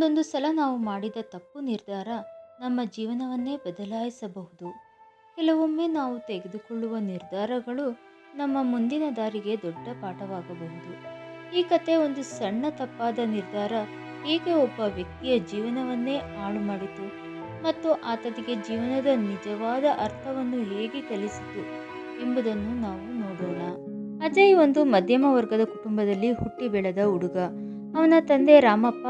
ಒಂದೊಂದು ಸಲ ನಾವು ಮಾಡಿದ ತಪ್ಪು ನಿರ್ಧಾರ ನಮ್ಮ ಜೀವನವನ್ನೇ ಬದಲಾಯಿಸಬಹುದು. ಕೆಲವೊಮ್ಮೆ ನಾವು ತೆಗೆದುಕೊಳ್ಳುವ ನಿರ್ಧಾರಗಳು ನಮ್ಮ ಮುಂದಿನ ದಾರಿಗೆ ದೊಡ್ಡ ಪಾಠವಾಗಬಹುದು. ಈ ಕತೆ ಒಂದು ಸಣ್ಣ ತಪ್ಪಾದ ನಿರ್ಧಾರ ಹೇಗೆ ಒಬ್ಬ ವ್ಯಕ್ತಿಯ ಜೀವನವನ್ನೇ ಹಾಳು ಮಾಡಿತು ಮತ್ತು ಆತನಿಗೆ ಜೀವನದ ನಿಜವಾದ ಅರ್ಥವನ್ನು ಹೇಗೆ ಕಲಿಸಿತು ಎಂಬುದನ್ನು ನಾವು ನೋಡೋಣ. ಅಜಯ್ ಒಂದು ಮಧ್ಯಮ ವರ್ಗದ ಕುಟುಂಬದಲ್ಲಿ ಹುಟ್ಟಿ ಬೆಳೆದ ಹುಡುಗ. ಅವನ ತಂದೆ ರಾಮಪ್ಪ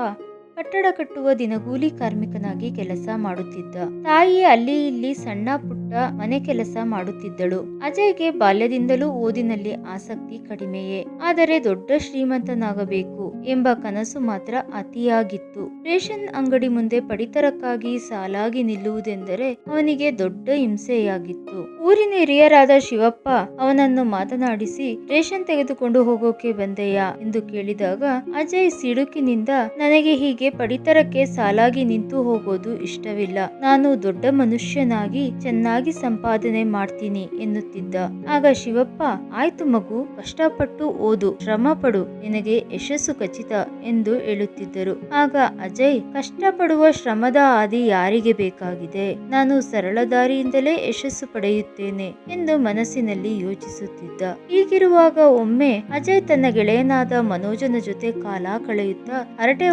ಕಟ್ಟಡ ಕಟ್ಟುವ ದಿನಗೂಲಿ ಕಾರ್ಮಿಕನಾಗಿ ಕೆಲಸ ಮಾಡುತ್ತಿದ್ದ. ತಾಯಿ ಅಲ್ಲಿ ಇಲ್ಲಿ ಸಣ್ಣ ಪುಟ್ಟ ಮನೆ ಕೆಲಸ ಮಾಡುತ್ತಿದ್ದಳು. ಅಜಯ್ಗೆ ಬಾಲ್ಯದಿಂದಲೂ ಓದಿನಲ್ಲಿ ಆಸಕ್ತಿ ಕಡಿಮೆಯೇ. ಆದರೆ ದೊಡ್ಡ ಶ್ರೀಮಂತನಾಗಬೇಕು ಎಂಬ ಕನಸು ಮಾತ್ರ ಅತಿಯಾಗಿತ್ತು. ರೇಷನ್ ಅಂಗಡಿ ಮುಂದೆ ಪಡಿತರಕ್ಕಾಗಿ ಸಾಲಾಗಿ ನಿಲ್ಲುವುದೆಂದರೆ ಅವನಿಗೆ ದೊಡ್ಡ ಹಿಂಸೆಯಾಗಿತ್ತು. ಊರಿನ ಹಿರಿಯರಾದ ಶಿವಪ್ಪ ಅವನನ್ನು ಮಾತನಾಡಿಸಿ, ರೇಷನ್ ತೆಗೆದುಕೊಂಡು ಹೋಗೋಕೆ ಬಂದೆಯಾ? ಎಂದು ಕೇಳಿದಾಗ, ಅಜಯ್ ಸಿಡುಕಿನಿಂದ ನನಗೆ ಹೀಗೆ ಪಡಿತರಕ್ಕೆ ಸಾಲಾಗಿ ನಿಂತು ಹೋಗೋದು ಇಷ್ಟವಿಲ್ಲ. ನಾನು ದೊಡ್ಡ ಮನುಷ್ಯನಾಗಿ ಚೆನ್ನಾಗಿ ಸಂಪಾದನೆ ಮಾಡ್ತೀನಿ ಎನ್ನುತ್ತಿದ್ದ. ಆಗ ಶಿವಪ್ಪ, ಆಯ್ತು ಮಗು, ಕಷ್ಟಪಟ್ಟು ಓದು, ಶ್ರಮ ಪಡು, ನಿನಗೆ ಯಶಸ್ಸು ಖಚಿತ ಎಂದು ಹೇಳುತ್ತಿದ್ದರು. ಆಗ ಅಜಯ್, ಕಷ್ಟಪಡುವ ಶ್ರಮದ ಆದಿ ಯಾರಿಗೆ ಬೇಕಾಗಿದೆ? ನಾನು ಸರಳ ದಾರಿಯಿಂದಲೇ ಯಶಸ್ಸು ಪಡೆಯುತ್ತೇನೆ ಎಂದು ಮನಸ್ಸಿನಲ್ಲಿ ಯೋಚಿಸುತ್ತಿದ್ದ. ಹೀಗಿರುವಾಗ ಒಮ್ಮೆ ಅಜಯ್ ತನ್ನ ಗೆಳೆಯನಾದ ಮನೋಜನ ಜೊತೆ ಕಾಲ ಕಳೆಯುತ್ತಾ, ಹರಟೆ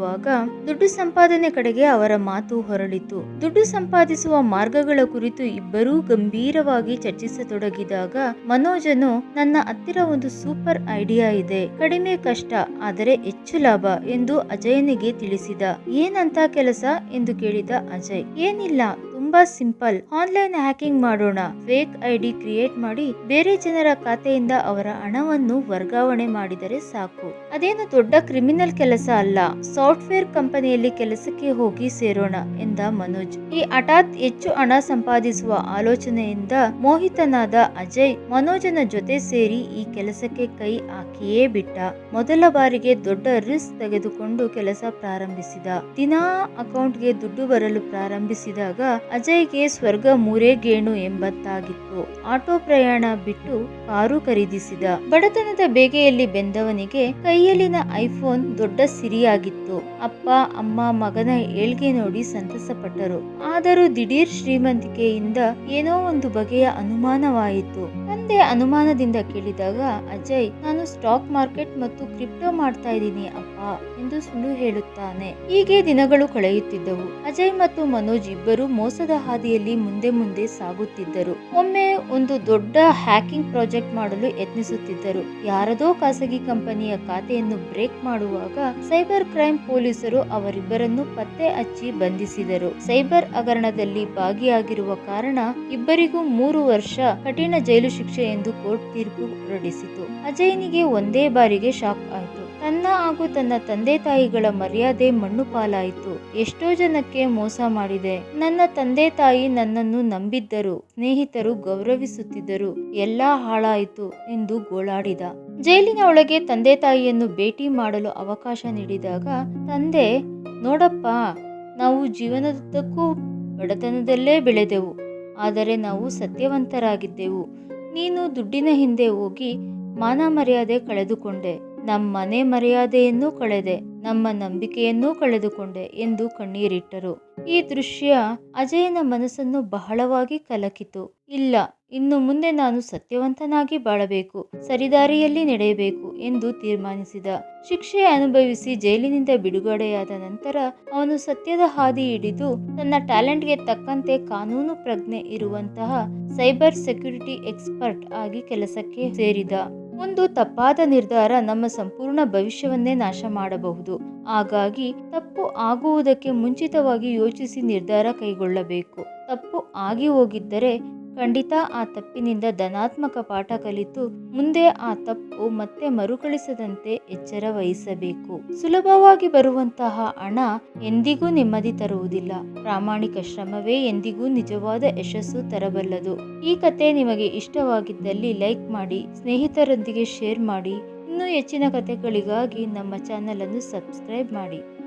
ಹೊಡೆಯುತ್ತಿರುವಾಗ ದುಡ್ಡು ಸಂಪಾದನೆ ಕಡೆಗೆ ಅವರ ಮಾತು ಹೊರಳಿತು. ದುಡ್ಡು ಸಂಪಾದಿಸುವ ಮಾರ್ಗಗಳ ಕುರಿತು ಇಬ್ಬರೂ ಗಂಭೀರವಾಗಿ ಚರ್ಚಿಸತೊಡಗಿದಾಗ ಮನೋಜನು, ನನ್ನ ಹತ್ತಿರ ಒಂದು ಸೂಪರ್ ಐಡಿಯಾ ಇದೆ. ಕಡಿಮೆ ಕಷ್ಟ, ಆದರೆ ಹೆಚ್ಚು ಲಾಭ ಎಂದು ಅಜಯನಿಗೆ ತಿಳಿಸಿದ. ಏನಂತ ಕೆಲಸ? ಎಂದು ಕೇಳಿದ ಅಜಯ್. ಏನಿಲ್ಲ. ತುಂಬಾ ಸಿಂಪಲ್. ಆನ್ಲೈನ್ ಹ್ಯಾಕಿಂಗ್ ಮಾಡೋಣ. ಫೇಕ್ ಐಡಿ ಕ್ರಿಯೇಟ್ ಮಾಡಿ ಬೇರೆ ಜನರ ಖಾತೆಯಿಂದ ಅವರ ಹಣವನ್ನು ವರ್ಗಾವಣೆ ಮಾಡಿದರೆ ಸಾಕು. ಅದೇನು ದೊಡ್ಡ ಕ್ರಿಮಿನಲ್ ಕೆಲಸ ಅಲ್ಲ. ಸಾಫ್ಟ್ವೇರ್ ಕಂಪನಿಯಲ್ಲಿ ಕೆಲಸಕ್ಕೆ ಹೋಗಿ ಸೇರೋಣ ಎಂದ ಮನೋಜ್. ಈ ಹಠಾತ್ ಹೆಚ್ಚು ಹಣ ಸಂಪಾದಿಸುವ ಆಲೋಚನೆಯಿಂದ ಮೋಹಿತನಾದ ಅಜಯ್, ಮನೋಜನ ಜೊತೆ ಸೇರಿ ಈ ಕೆಲಸಕ್ಕೆ ಕೈ ಹಾಕಿಯೇ ಬಿಟ್ಟ. ಮೊದಲ ಬಾರಿಗೆ ದೊಡ್ಡ ರಿಸ್ಕ್ ತೆಗೆದುಕೊಂಡು ಕೆಲಸ ಪ್ರಾರಂಭಿಸಿದ. ದಿನಾ ಅಕೌಂಟ್ಗೆ ದುಡ್ಡು ಬರಲು ಪ್ರಾರಂಭಿಸಿದಾಗ ಅಜಯ್ಗೆ ಸ್ವರ್ಗ ಮೂರೇ ಗೇಣು ಎಂಬತ್ತಾಗಿತ್ತು ಆಟೋ ಪ್ರಯಾಣ ಬಿಟ್ಟು ಕಾರು ಖರೀದಿಸಿದ. ಬಡತನದ ಬೇಗೆಯಲ್ಲಿ ಬೆಂದವನಿಗೆ ಕೈಯಲ್ಲಿನ ಐಫೋನ್ ದೊಡ್ಡ ಸಿರಿಯಾಗಿತ್ತು. ಅಪ್ಪ, ಅಮ್ಮ, ಮಗನ ಏಳ್ಗೆ ನೋಡಿ ಸಂತಸಪಟ್ಟರು. ಆದರೂ ದಿಢೀರ್ ಶ್ರೀಮಂತಿಕೆಯಿಂದ ಏನೋ ಒಂದು ಬಗೆಯ ಅನುಮಾನವಾಯಿತು. ತಂದೆ ಅನುಮಾನದಿಂದ ಕೇಳಿದಾಗ, ಅಜಯ್, ನಾನು ಸ್ಟಾಕ್ ಮಾರ್ಕೆಟ್ ಮತ್ತು ಕ್ರಿಪ್ಟೋ ಮಾಡ್ತಾ ಇದ್ದೀನಿ ಅಪ್ಪ ಎಂದು ಸುಳ್ಳು ಹೇಳುತ್ತಾನೆ. ಹೀಗೆ ದಿನಗಳು ಕಳೆಯುತ್ತಿದ್ದವು. ಅಜಯ್ ಮತ್ತು ಮನೋಜ್ ಇಬ್ಬರು ಮೋಸದ ಹಾದಿಯಲ್ಲಿ ಮುಂದೆ ಮುಂದೆ ಸಾಗುತ್ತಿದ್ದರು. ಒಮ್ಮೆ ಒಂದು ದೊಡ್ಡ ಹ್ಯಾಕಿಂಗ್ ಪ್ರಾಜೆಕ್ಟ್ ಮಾಡಲು ಯತ್ನಿಸುತ್ತಿದ್ದರು. ಯಾರದೋ ಖಾಸಗಿ ಕಂಪನಿಯ ಖಾತೆಯನ್ನು ಬ್ರೇಕ್ ಮಾಡುವಾಗ ಸೈಬರ್ ಕ್ರೈಮ್ ಪೊಲೀಸರು ಅವರಿಬ್ಬರನ್ನು ಪತ್ತೆ ಹಚ್ಚಿ ಬಂಧಿಸಿದರು. ಸೈಬರ್ ಹಗರಣದಲ್ಲಿ ಭಾಗಿಯಾಗಿರುವ ಕಾರಣ ಇಬ್ಬರಿಗೂ ಮೂರು ವರ್ಷ ಕಠಿಣ ಜೈಲು ಶಿಕ್ಷೆ ಎಂದು ಕೋರ್ಟ್ ತೀರ್ಪು ಹೊರಡಿಸಿತು. ಅಜಯ್ನಿಗೆ ಒಂದೇ ಬಾರಿಗೆ ಶಾಕ್ ಆಯಿತು. ತನ್ನ ಹಾಗೂ ತನ್ನ ತಂದೆ ತಾಯಿಗಳ ಮರ್ಯಾದೆ ಮಣ್ಣು ಪಾಲಾಯಿತು. ಎಷ್ಟೋ ಜನಕ್ಕೆ ಮೋಸ ಮಾಡಿದೆ. ನನ್ನ ತಂದೆ ತಾಯಿ ನನ್ನನ್ನು ನಂಬಿದ್ದರು. ಸ್ನೇಹಿತರು ಗೌರವಿಸುತ್ತಿದ್ದರು. ಎಲ್ಲಾ ಹಾಳಾಯಿತು ಎಂದು ಗೋಳಾಡಿದ. ಜೈಲಿನ ಒಳಗೆ ತಂದೆ ತಾಯಿಯನ್ನು ಭೇಟಿ ಮಾಡಲು ಅವಕಾಶ ನೀಡಿದಾಗ, ತಂದೆ, ನೋಡಪ್ಪ, ನಾವು ಜೀವನದುದ್ದಕ್ಕೂ ಬಡತನದಲ್ಲೇ ಬೆಳೆದೆವು. ಆದರೆ ನಾವು ಸತ್ಯವಂತರಾಗಿದ್ದೆವು. ನೀನು ದುಡ್ಡಿನ ಹಿಂದೆ ಹೋಗಿ ಮಾನ ಮರ್ಯಾದೆ ಕಳೆದುಕೊಂಡೆ. ನಮ್ಮ ಮನೆ ಮರ್ಯಾದೆಯನ್ನೂ ಕಳೆದೆ, ನಮ್ಮ ನಂಬಿಕೆಯನ್ನೂ ಕಳೆದುಕೊಂಡೆ ಎಂದು ಕಣ್ಣೀರಿಟ್ಟರು. ಈ ದೃಶ್ಯ ಅಜಯನ ಮನಸ್ಸನ್ನು ಬಹಳವಾಗಿ ಕಲಕಿತು. ಇಲ್ಲ, ಇನ್ನು ಮುಂದೆ ನಾನು ಸತ್ಯವಂತನಾಗಿ ಬಾಳಬೇಕು, ಸರಿದಾರಿಯಲ್ಲಿ ನಡೆಯಬೇಕು ಎಂದು ತೀರ್ಮಾನಿಸಿದ. ಶಿಕ್ಷೆ ಅನುಭವಿಸಿ ಜೈಲಿನಿಂದ ಬಿಡುಗಡೆಯಾದ ನಂತರ ಅವನು ಸತ್ಯದ ಹಾದಿ ಹಿಡಿದು ತನ್ನ ಟ್ಯಾಲೆಂಟ್ಗೆ ತಕ್ಕಂತೆ ಕಾನೂನು ಪ್ರಜ್ಞೆ ಇರುವಂತಹ ಸೈಬರ್ ಸೆಕ್ಯುರಿಟಿ ಎಕ್ಸ್ಪರ್ಟ್ ಆಗಿ ಕೆಲಸಕ್ಕೆ ಸೇರಿದ. ಒಂದು ತಪ್ಪಾದ ನಿರ್ಧಾರ ನಮ್ಮ ಸಂಪೂರ್ಣ ಭವಿಷ್ಯವನ್ನೇ ನಾಶ ಮಾಡಬಹುದು. ಹಾಗಾಗಿ ತಪ್ಪು ಆಗುವುದಕ್ಕೆ ಮುಂಚಿತವಾಗಿ ಯೋಚಿಸಿ ನಿರ್ಧಾರ ಕೈಗೊಳ್ಳಬೇಕು. ತಪ್ಪು ಆಗಿ ಹೋಗಿದ್ದರೆ ಖಂಡಿತ ಆ ತಪ್ಪಿನಿಂದ ಧನಾತ್ಮಕ ಪಾಠ ಕಲಿತು ಮುಂದೆ ಆ ತಪ್ಪು ಮತ್ತೆ ಮರುಕಳಿಸದಂತೆ ಎಚ್ಚರ ವಹಿಸಬೇಕು. ಸುಲಭವಾಗಿ ಬರುವಂತಹ ಹಣ ಎಂದಿಗೂ ನೆಮ್ಮದಿ ತರುವುದಿಲ್ಲ. ಪ್ರಾಮಾಣಿಕ ಶ್ರಮವೇ ಎಂದಿಗೂ ನಿಜವಾದ ಯಶಸ್ಸು ತರಬಲ್ಲದು. ಈ ಕತೆ ನಿಮಗೆ ಇಷ್ಟವಾಗಿದ್ದಲ್ಲಿ ಲೈಕ್ ಮಾಡಿ, ಸ್ನೇಹಿತರೊಂದಿಗೆ ಶೇರ್ ಮಾಡಿ. ಇನ್ನೂ ಹೆಚ್ಚಿನ ಕಥೆಗಳಿಗಾಗಿ ನಮ್ಮ ಚಾನಲನ್ನು ಸಬ್ಸ್ಕ್ರೈಬ್ ಮಾಡಿ.